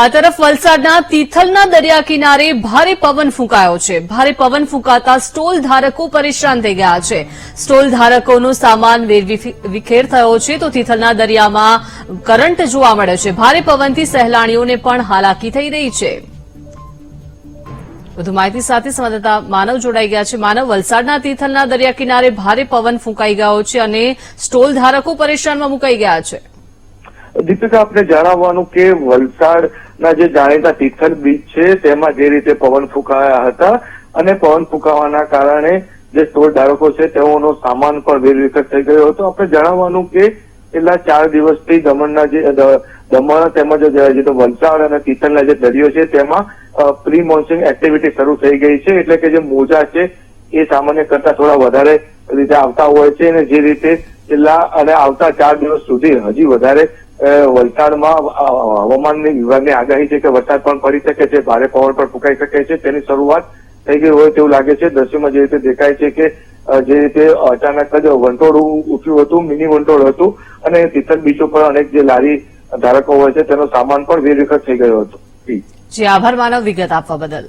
આ તરફ વલસાડના તિથલના દરિયા કિનારે ભારે પવન ફૂંકાયો છે. ભારે પવન ફૂંકાતા સ્ટોલ ધારકો પરેશાન થઈ ગયા છે. સ્ટોલ ધારકોનો સામાન વિખેર થયો છે તો તિથલના દરિયામાં કરંટ જોવા મળ્યો છે. ભારે પવનથી સહેલાણીઓને પણ હાલાકી થઈ રહી છે. વધુ માહિતી સાથે સંવાદદાતા માનવ જોડાઈ ગયા છે. માનવ, વલસાડના તિથલના દરિયા કિનારે ભારે પવન ફૂંકાઈ ગયો છે અને સ્ટોલ ધારકો પરેશાનમાં મુકાઈ ગયા છે. દીપિકા આપણે જણાવવાનું કે વલસાડના જે જાણીતા તિથલ બીચ છે, તેમાં જે રીતે પવન ફૂંકાયા હતા અને પવન ફૂંકાવાના કારણે જે સ્ટોર ધારકો છે, તેઓનો સામાન પણ વેરવિખેર થઈ ગયો હતો. આપણે જણાવવાનું કે છેલ્લા ચાર દિવસથી દમણના જે દમણ તેમજ જે વલસાડ અને તિથલના જે દરિયો છે, તેમાં પ્રી મોન્સૂન એક્ટિવિટી શરૂ થઈ ગઈ છે. એટલે કે જે મોજા છે, એ સામાન્ય કરતા થોડા વધારે રીતે આવતા હોય છે અને જે રીતે છેલ્લા અને આવતા ચાર દિવસ સુધી હજી વધારે વલસાડમાં હવામાન વિભાગની આગાહી છે કે વરસાદ પણ પડી શકે છે, ભારે પવન પણ ફૂંકાઈ શકે છે. તેની શરૂઆત થઈ ગઈ હોય તેવું લાગે છે. દ્રશ્યમાં જે રીતે દેખાય છે કે જે રીતે અચાનક જ વંટોળ ઉઠ્યું હતું, મિની વંટોળ હતું અને તિથલ બીચ ઉપર અનેક જે લારી ધારકો હોય છે, તેનો સામાન પણ વેરવિખેર થઈ ગયો હતો. જી. આભાર માનવ વિગત આપવા બદલ.